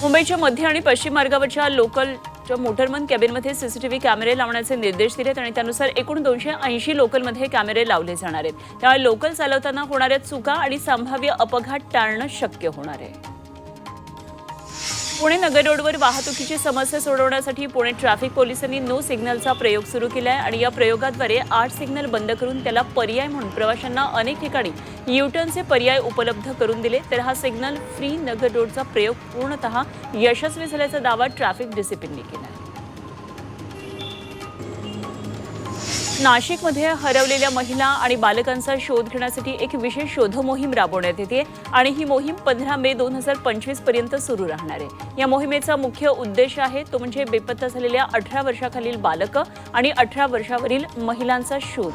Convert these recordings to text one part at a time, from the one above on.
मुंबईच्या मध्य आणि पश्चिम मार्गावरच्या लोकलच्या मोटरमन कॅबिनमध्ये सीसीटीव्ही कॅमेरे लावण्याचे निर्देश दिलेत आणि त्यानुसार एकूण दोनशे ऐंशी लोकलमध्ये कॅमेरे लावले जाणार आहेत. त्यामुळे लोकल चालवताना होणाऱ्या चुका आणि संभाव्य अपघात टाळणं शक्य होणार आहे. पुणे नगर रोडवर वाहतुकीची समस्या सोडवण्यासाठी पुणे ट्रॅफिक पोलिसांनी नो सिग्नलचा प्रयोग सुरू केला आहे आणि या प्रयोगाद्वारे आठ सिग्नल बंद करून त्याला पर्याय म्हणून प्रवाशांना अनेक ठिकाणी युटर्नचे पर्याय उपलब्ध करून दिले. तर हा सिग्नल फ्री नगर रोडचा प्रयोग पूर्णतः यशस्वी झाल्याचा दावा ट्रॅफिक डिसिप्लिनने केला नाशिकमध्ये हरवलेल्या महिला आणि बालकांचा शोध घेण्यासाठी एक विशेष शोध मोहीम राबवण्यात येते आणि ही मोहीम पंधरा मे दोन हजार पंचवीसपर्यंत सुरू राहणार आहे. या मोहिमेचा मुख्य उद्देश आहे तो म्हणजे बेपत्ता झालेल्या अठरा वर्षाखालील बालकं आणि अठरा वर्षावरील महिलांचा शोध.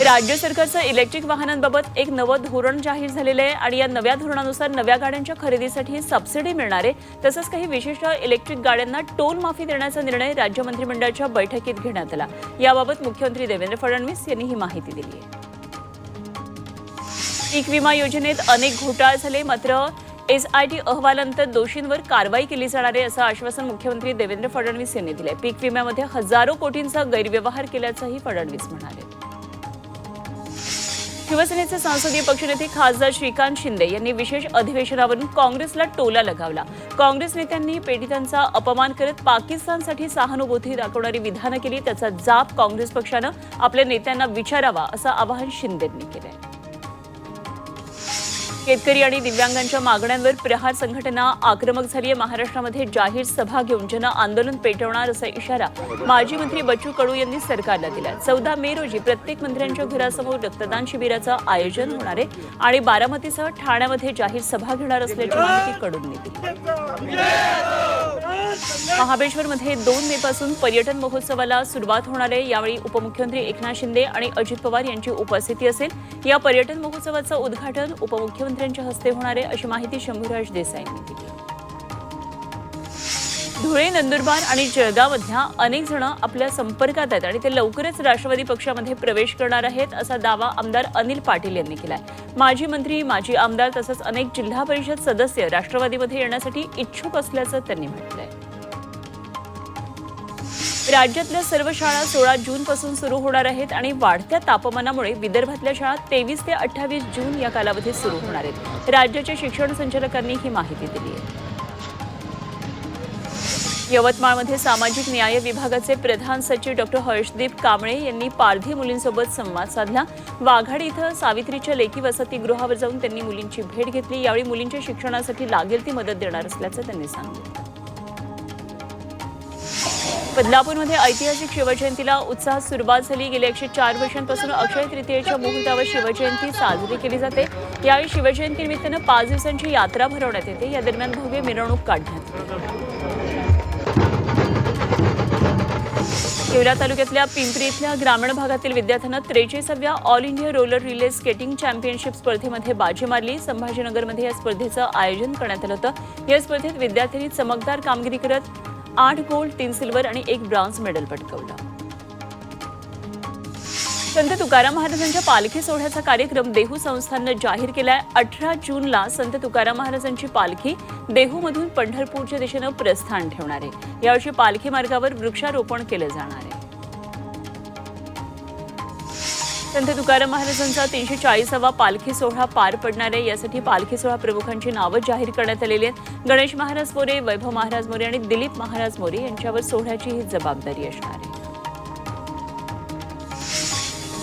राज्य सरकारचं इलेक्ट्रिक वाहनांबाबत एक नवं धोरण जाहीर झालेलं आहे आणि या नव्या धोरणानुसार नव्या गाड्यांच्या खरेदीसाठी सबसिडी मिळणार आहे. तसंच काही विशिष्ट इलेक्ट्रिक गाड्यांना टोल माफी देण्याचा निर्णय राज्य मंत्रिमंडळाच्या बैठकीत घेण्यात आला. याबाबत मुख्यमंत्री देवेंद्र फडणवीस यांनी ही माहिती दिली आहे. पीक विमा योजनेत अनेक घोटाळे झाले. मात्र एस आय टी अहवालानंतर दोषींवर कारवाई केली जाणार आहे असं आश्वासन मुख्यमंत्री देवेंद्र फडणवीस यांनी दिले पीक विम्यामध्ये हजारो कोटींचा गैरव्यवहार केल्याचंही फडणवीस म्हणाले. शिवसेनेचे संसदीय पक्षनेते खासदार श्रीकांत शिंदे यांनी विशेष अधिवेशनावरून काँग्रेसला टोला लगावला. काँग्रेस नेत्यांनी पीडितांचा अपमान करत पाकिस्तानसाठी सहानुभूती दाखवणारी विधानं केली त्याचा जाप काँग्रेस पक्षानं आपल्या नेत्यांना विचारावा असं आवाहन शिंदेंनी केलंय. शेतकरी आणि दिव्यांगांच्या मागण्यांवर प्रहार संघटना आक्रमक झाली आहे. महाराष्ट्रामध्ये जाहीर सभा घेऊन जन आंदोलन पेटवणार असा इशारा माजी मंत्री बच्चू कडू यांनी सरकारला दिला चौदा मे रोजी प्रत्येक मंत्र्यांच्या घरासमोर रक्तदान शिबिराचं आयोजन होणार आहे आणि बारामतीसह ठाण्यामध्ये जाहीर सभा घेणार असल्याची माहिती कडूंनी दिली. महाबळेश्वरमध्ये दोन मे पासून पर्यटन महोत्सवाला सुरुवात होणार आहे. यावेळी उपमुख्यमंत्री एकनाथ शिंदे आणि अजित पवार यांची उपस्थिती असेल. या पर्यटन महोत्सवाचं उद्घाटन उपमुख्यमंत्र्यांच्या हस्ते होणार आहे अशी माहिती शंभूराज देसाईंनी दिली. धुळे नंदुरबार आणि जळगावमधल्या अनेक जण आपल्या संपर्कात आहेत आणि ते लवकरच राष्ट्रवादी पक्षामध्ये प्रवेश करणार आहेत असा दावा आमदार अनिल पाटील यांनी केलाय. माजी मंत्री माजी आमदार तसंच अनेक जिल्हा परिषद सदस्य राष्ट्रवादीमध्ये येण्यासाठी इच्छुक असल्याचं त्यांनी म्हटलंय. राज्यातल्या सर्व शाळा सोळा जूनपासून सुरू होणार आहेत आणि वाढत्या तापमानामुळे विदर्भातल्या शाळा तेवीस ते अठ्ठावीस जून या कालावधीत सुरू होणार आहेत. राज्याच्या शिक्षण संचालकांनी ही माहिती दिली आहे. यवतमाळमध्ये सामाजिक न्याय विभागाचे प्रधान सचिव डॉक्टर हर्षदीप कांबळे यांनी पारधी मुलींसोबत संवाद साधला. वाघाडी इथं सावित्रीच्या लेखी वसतिगृहावर जाऊन त्यांनी मुलींची भेट घेतली. यावेळी मुलींच्या शिक्षणासाठी लागेल ती मदत देणार असल्याचं त्यांनी सांगितलं. बदलापूरमध्ये ऐतिहासिक शिवजयंतीला उत्साहात सुरुवात झाली. गेल्या एकशे चार वर्षांपासून अक्षय तृतीयेच्या मुहूर्तावर शिवजयंती साजरी केली जाते. यावेळी शिवजयंती निमित्तानं पाच दिवसांची यात्रा भरवण्यात येते. या दरम्यान भव्य मिरवणूक काढण्यात येवला तालुक्यातल्या पिंपरी इथल्या ग्रामीण भागातील विद्यार्थ्यांना त्रेचाळीसाव्या all India roller relay skating championship स्पर्धेमध्ये बाजी मारली. संभाजीनगरमध्ये या स्पर्धेचं आयोजन करण्यात आलं होतं. या स्पर्धेत विद्यार्थ्यांनी चमकदार कामगिरी करत आठ गोल्ड तीन सिल्वर आणि एक ब्रॉन्झ मेडल पटकावलं. संत तुकाराम महाराजांच्या पालखी सोहळ्याचा कार्यक्रम देहू संस्थाननं जाहीर केलाय. अठरा जूनला संत तुकाराम महाराजांची पालखी देहूमधून पंढरपूरच्या दिशेनं प्रस्थान ठेवणार आहे. यावर्षी पालखी मार्गावर वृक्षारोपण केलं जाणार आहे. संत तुकाराम महाराजांचा तीनशे चाळीसावा पालखी सोहळा पार पडणार आहे. यासाठी पालखी सोहळा प्रमुखांची नावं जाहीर करण्यात आलेली आहेत. गणेश महाराज मोरे वैभव महाराज मोरे आणि दिलीप महाराज मोरे यांच्यावर सोहळ्याची ही जबाबदारी असणार आहे.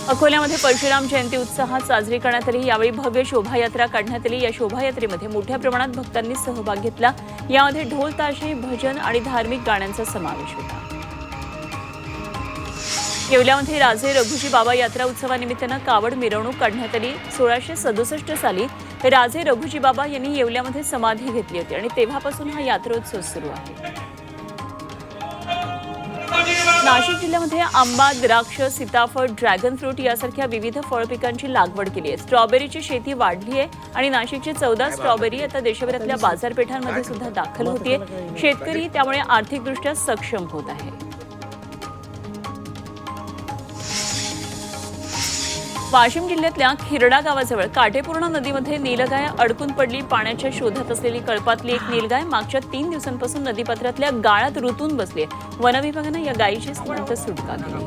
अकोल्यामध्ये परशुराम जयंती उत्साहात साजरी करण्यात आली यावेळी भव्य शोभायात्रा काढण्यात आली. या शोभायात्रेमध्ये मोठ्या प्रमाणात भक्तांनी सहभाग घेतला. यामध्ये ढोल ताशे भजन आणि धार्मिक गाण्यांचा समावेश होता. येवल्यामध्ये राजे रघुजी बाबा यात्रा उत्सवानिमित्तानं कावड मिरवणूक काढण्यात आली. सोळाशे सदुसष्ट साली राजे रघुजी बाबा यांनी येवल्यामध्ये समाधी घेतली होती आणि तेव्हापासून हा यात्रोत्सव सुरू आहे. नाशिक जिल्ह्यामध्ये आंबा द्राक्ष सीताफळ ड्रॅगन फ्रूट यासारख्या विविध फळ पिकांची लागवड केली आहे. स्ट्रॉबेरीची शेती वाढली आहे आणि नाशिकची चौदा स्ट्रॉबेरी आता देशभरातल्या बाजारपेठांमध्ये सुद्धा दाखल होतीये शेतकरी त्यामुळे आर्थिकदृष्ट्या सक्षम होत आहे. वाशिम जिल्ह्यातल्या खिरडा गावाजवळ काटेपूर्णा नदीमध्ये नीलगाय अडकून पडली. पाण्याच्या शोधात असलेली कळपातली एक नीलगाय मागच्या तीन दिवसांपासून नदीपात्रातल्या गाळात रुतून बसली आहे. वनविभागानं या गायीची सुटका केली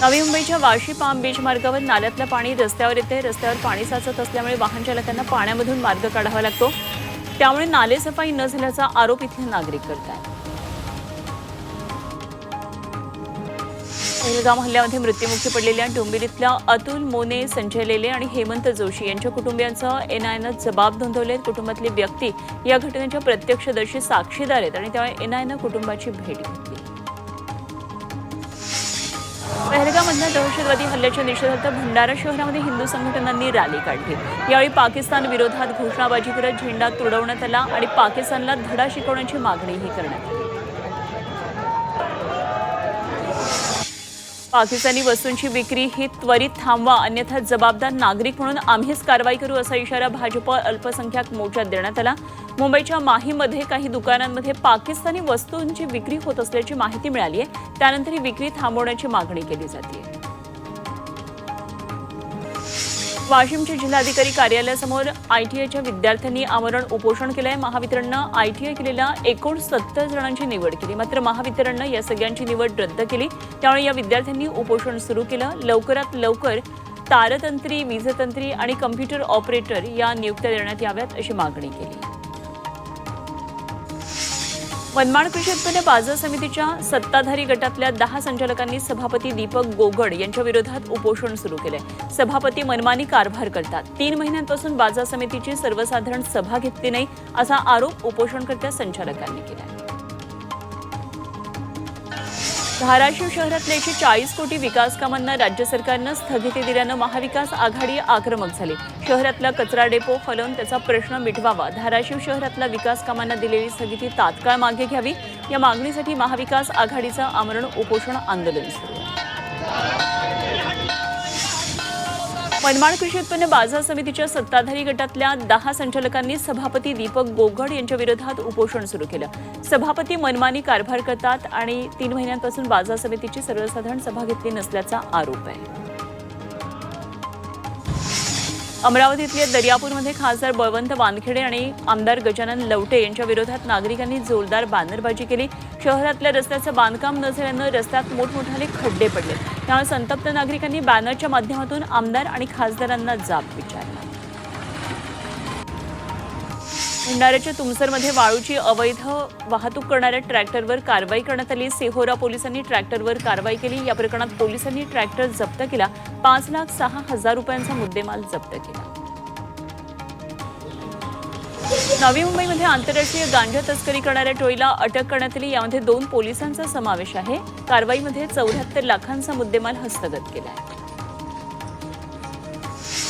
नवी मुंबईच्या वाशी पाम बीच मार्गावर नाल्यातलं पाणी रस्त्यावर येते. रस्त्यावर पाणी साचत असल्यामुळे वाहन चालकांना पाण्यामधून मार्ग काढावा लागतो. त्यामुळे नाले सफाई न झाल्याचा आरोप इथले नागरिक करतात पहलगाम हल्ल्यामध्ये मृत्युमुखी पडलेल्या डोंबिवलीतल्या अतुल मोने संजय लेले आणि हेमंत जोशी यांच्या कुटुंबियांचं एनआयनं जबाब नोंदवले कुटुंबातली व्यक्ती या घटनेच्या प्रत्यक्षदर्शी साक्षीदार आहेत आणि त्यामुळे एनआयनं कुटुंबाची भेट घेतली. पहलगामधल्या दहशतवादी हल्ल्याच्या निषेधार्थ भंडारा शहरामध्ये हिंदू संघटनांनी रॅली काढली. यावेळी पाकिस्तान विरोधात घोषणाबाजी करत झेंडा तुडवण्यात आला आणि पाकिस्तानला धडा शिकवण्याची मागणीही करण्यात आली. पाकिस्तानी वस्तूंची विक्री ही त्वरित थांबवा अन्यथा जबाबदार नागरिक म्हणून आम्हीच कारवाई करू असा इशारा भाजप अल्पसंख्याक मोर्चात देण्यात आला. मुंबईच्या माहीमध्ये काही दुकानांमध्ये पाकिस्तानी वस्तूंची विक्री होत असल्याची माहिती मिळाली आहे त्यानंतर ही विक्री थांबवण्याची मागणी केली जाते वाशिमच्या जिल्हाधिकारी कार्यालयासमोर आयटीआयच्या विद्यार्थ्यांनी आमरण उपोषण केलंय. महावितरणनं आयटीआय केलेल्या एकोणसत्तर जणांची निवड केली. मात्र महावितरणनं या सगळ्यांची निवड रद्द केली. त्यामुळे या विद्यार्थ्यांनी उपोषण सुरू केलं. लवकरात लवकर तारतंत्री वीजतंत्री आणि कम्प्युटर ऑपरेटर या नियुक्त्या देण्यात याव्यात अशी मागणी केली. मनमाड कृषी उत्पन्न बाजार समितीच्या सत्ताधारी गटातल्या दहा संचालकांनी सभापती दीपक गोगड यांच्या विरोधात उपोषण सुरू केलंय सभापती मनमानी कारभार करतात. तीन महिन्यांपासून बाजार समितीची सर्वसाधारण सभा घेतली नाही असा आरोप उपोषणकर्त्या संचालकांनी केला धाराशिव शहरातल्या एकशे चाळीस कोटी विकास कामांना राज्य सरकारनं स्थगिती दिल्यानं महाविकास आघाडी आक्रमक झाली. शहरातला कचरा डेपो फलवून त्याचा प्रश्न मिटवावा. धाराशिव शहरातल्या विकास कामांना दिलेली स्थगिती तात्काळ मागे घ्यावी. या मागणीसाठी महाविकास आघाडीचं आमरण उपोषण आंदोलन सुरू. मनमाड कृषी उत्पन्न बाजार समितीच्या सत्ताधारी गटातल्या दहा संचालकांनी सभापती दीपक गोगड यांच्या विरोधात उपोषण सुरू केलं. सभापती मनमानी कारभार करतात आणि तीन महिन्यांपासून बाजार समितीची सर्वसाधारण सभा घेतली नसल्याचा आरोप आहे. अमरावतीतल्या दर्यापूरमध्ये खासदार बळवंत वानखेडे आणि आमदार गजानन लवटे यांच्या विरोधात नागरिकांनी जोरदार बॅनरबाजी केली. शहरातल्या रस्त्याचं बांधकाम न झाल्यानं रस्त्यात मोठमोठाले खड्डे पडले. त्यामुळे संतप्त नागरिकांनी बॅनरच्या माध्यमातून आमदार आणि खासदारांना जाब विचारला. भंडाऱ्याच्या तुमसरमध्ये वाळूची अवैध वाहतूक करणाऱ्या ट्रॅक्टरवर कारवाई करण्यात आली. सेहोरा पोलिसांनी ट्रॅक्टरवर कारवाई केली. या प्रकरणात पोलिसांनी ट्रॅक्टर जप्त केला. पाच लाख सहा हजार रुपयांचा मुद्देमाल जप्त केला. नवी मुंबईमध्ये आंतरराष्ट्रीय गांजा तस्करी करणाऱ्या टोळीला अटक करण्यात आली. यामध्ये दोन पोलिसांचा समावेश आहे. कारवाईमध्ये चौऱ्याहत्तर लाखांचा मुद्देमाल हस्तगत केला आहे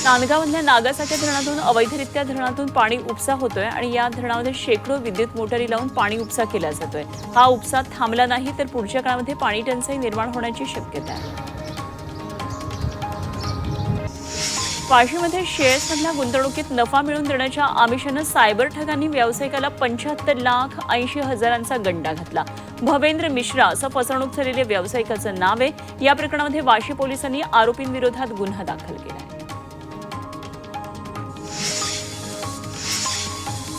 नांदगावमधल्या नागासाच्या धरणातून अवैधरित्या धरणातून पाणी उपसा होतोय आणि या धरणामध्ये शेकडो विद्युत मोटारी लावून पाणी उपसा केला जातोय. हा उपसा थांबला नाही तर पुढच्या काळामध्ये पाणी टंचाई निर्माण होण्याची शक्यता आहे. वाशीमध्ये शेअर्समधल्या गुंतवणुकीत नफा मिळवून देण्याच्या आमिषानं सायबर ठगांनी व्यावसायिकाला पंच्याहत्तर लाख ऐंशी हजारांचा गंडा घातला. भवेंद्र मिश्रा असं फसवणूक झालेल्या व्यावसायिकाचं नाव आहे. या प्रकरणामध्ये वाशी पोलिसांनी आरोपींविरोधात गुन्हा दाखल केला आहे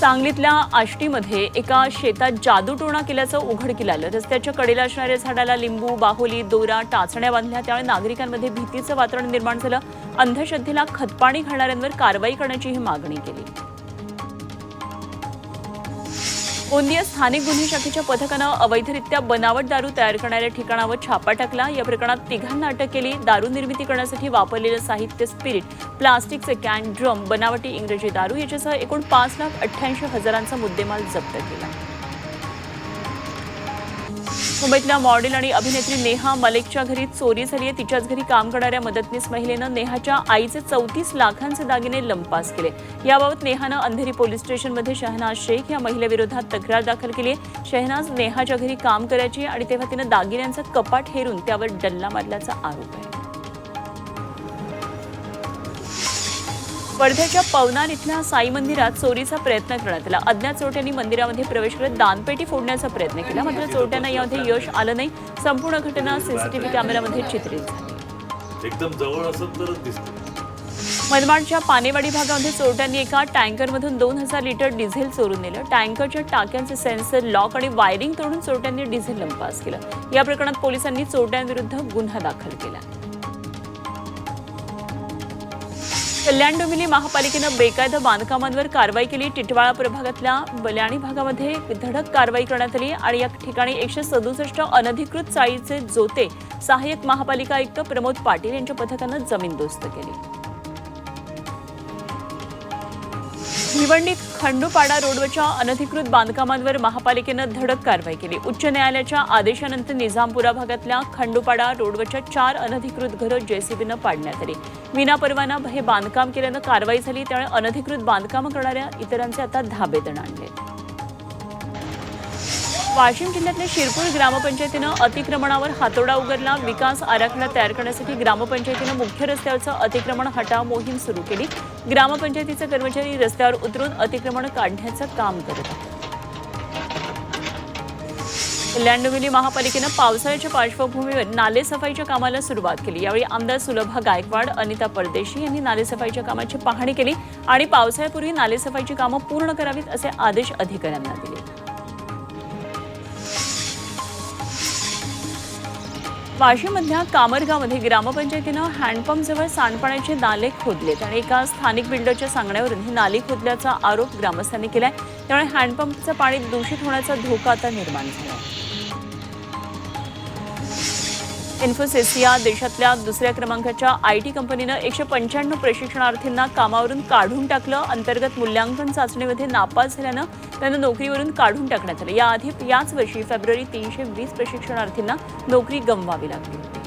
सांगलीतल्या आष्टीमध्ये एका शेतात जादूटोणा केल्याचं उघडकीला आलं. रस्त्याच्या कडेला असणाऱ्या झाडाला लिंबू बाहुली दोरा टाचण्या बांधल्या. त्यामुळे नागरिकांमध्ये भीतीचं वातावरण निर्माण झालं. अंधश्रद्धेला खतपाणी घालणाऱ्यांवर कारवाई करण्याचीही मागणी केली. गोंदिया स्थानिक गुन्हे शाखेच्या पथकानं अवैधरित्या बनावट दारू तयार करणाऱ्या ठिकाणावर छापा टाकला. या प्रकरणात तिघांना अटक केली. दारू निर्मिती करण्यासाठी वापरलेलं साहित्य स्पिरिट प्लास्टिकचे कॅन ड्रम बनावटी इंग्रजी दारू याच्यासह एकूण पाच लाख अठ्ठ्याऐंशी हजारांचा मुद्देमाल जप्त केला. मुंबईतल्या मॉडेल आणि अभिनेत्री नेहा मलिकच्या घरी चोरी झाली आहे. तिच्याच घरी काम करणाऱ्या मदतनीस महिलेनं नेहाच्या आईचे चौतीस लाखांचे दागिने लंपास केले. याबाबत नेहानं अंधेरी पोलीस स्टेशनमध्ये शहनाज शेख या महिलेविरोधात तक्रार दाखल केली आहे. शहनाज नेहाच्या घरी काम करायची आणि तेव्हा तिनं दागिन्यांचं कपाट हेरून त्यावर डल्ला मारल्याचा आरोप आहे. वर्ध्याच्या पवनार इथल्या साई मंदिरात चोरीचा प्रयत्न करण्यात आला. अज्ञात चोरट्यांनी मंदिरामध्ये प्रवेश करत दानपेटी फोडण्याचा प्रयत्न केला. मात्र चोरट्यांना यामध्ये यश आलं नाही. संपूर्ण घटना सीसीटीव्ही कॅमेऱ्यामध्ये चित्रित झाली. एकदम जवळ तरच दिसते. मनमाडच्या पानेवाडी भागामध्ये चोरट्यांनी एका टँकरमधून दोन हजार लिटर डिझेल चोरून नेलं. टँकरच्या टाक्यांचे सेन्सर लॉक आणि वायरिंग तोडून चोरट्यांनी डिझेल लंपास केलं. या प्रकरणात पोलिसांनी चोरट्यांविरुद्ध गुन्हा दाखल केला. कल्याण डोंबिवली महापालिकेनं बेकायदा बांधकामांवर कारवाई केली. टिटवाळा प्रभागातल्या बल्याणी भागामध्ये धडक कारवाई करण्यात आली आणि या ठिकाणी एकशे सदुसष्ट अनधिकृत चाळीचे जोते सहाय्यक महापालिका आयुक्त प्रमोद पाटील यांच्या पथकानं जमीनदोस्त केली. भिवंडीत खंडोपाडा रोडवरच्या अनधिकृत बांधकामांवर महापालिकेनं धडक कारवाई केली. उच्च न्यायालयाच्या आदेशानंतर निजामपुरा भागातल्या खंडोपाडा रोडवरच्या चार अनधिकृत घरं जेसीबीनं पाडण्यात आली. विनापरवाना हे बांधकाम केल्यानं कारवाई झाली त्यामुळे अनधिकृत बांधकाम करणाऱ्या इतरांचे आता धाबेदण आणले. वाशिम जिल्ह्यातल्या शिरपूर ग्रामपंचायतीनं अतिक्रमणावर हातोडा उघडला विकास आराखडा तयार करण्यासाठी ग्रामपंचायतीनं मुख्य रस्त्यावरचं अतिक्रमण हटाव मोहीम सुरू केली. ग्रामपंचायतीचे कर्मचारी रस्त्यावर उतरून अतिक्रमण काढण्याचं काम करत आहेत. कल्याण डोंबिवली महापालिकेनं पावसाळ्याच्या पार्श्वभूमीवर नालेसफाईच्या कामाला सुरुवात केली. यावेळी आमदार सुलभा गायकवाड अनिता परदेशी यांनी नालेसफाईच्या कामाची पाहणी केली आणि पावसाळ्यापूर्वी नालेसफाईची कामं पूर्ण करावीत असे आदेश अधिकाऱ्यांना दिले. वाशिममधल्या कामरगावमध्ये ग्रामपंचायतीनं हँडपंपजवळ सांडपाण्याचे नाले खोदलेत आणि एका स्थानिक बिल्डरच्या सांगण्यावरून ही नाली खोदल्याचा आरोप ग्रामस्थांनी केलाय. त्यामुळे हँडपंपचं पाणी दूषित होण्याचा धोका आता निर्माण झाला इन्फोसिस या देशातल्या दुसऱ्या क्रमांकाच्या आय टी कंपनीनं एकशे पंच्याण्णव प्रशिक्षणार्थींना कामावरून काढून टाकलं. अंतर्गत मूल्यांकन चाचणीमध्ये नापास झाल्यानं त्यांना नोकरीवरून काढून टाकण्यात आलं. याआधी याच वर्षी फेब्रुवारी तीनशे वीस प्रशिक्षणार्थींना नोकरी गमवावी लागली होती.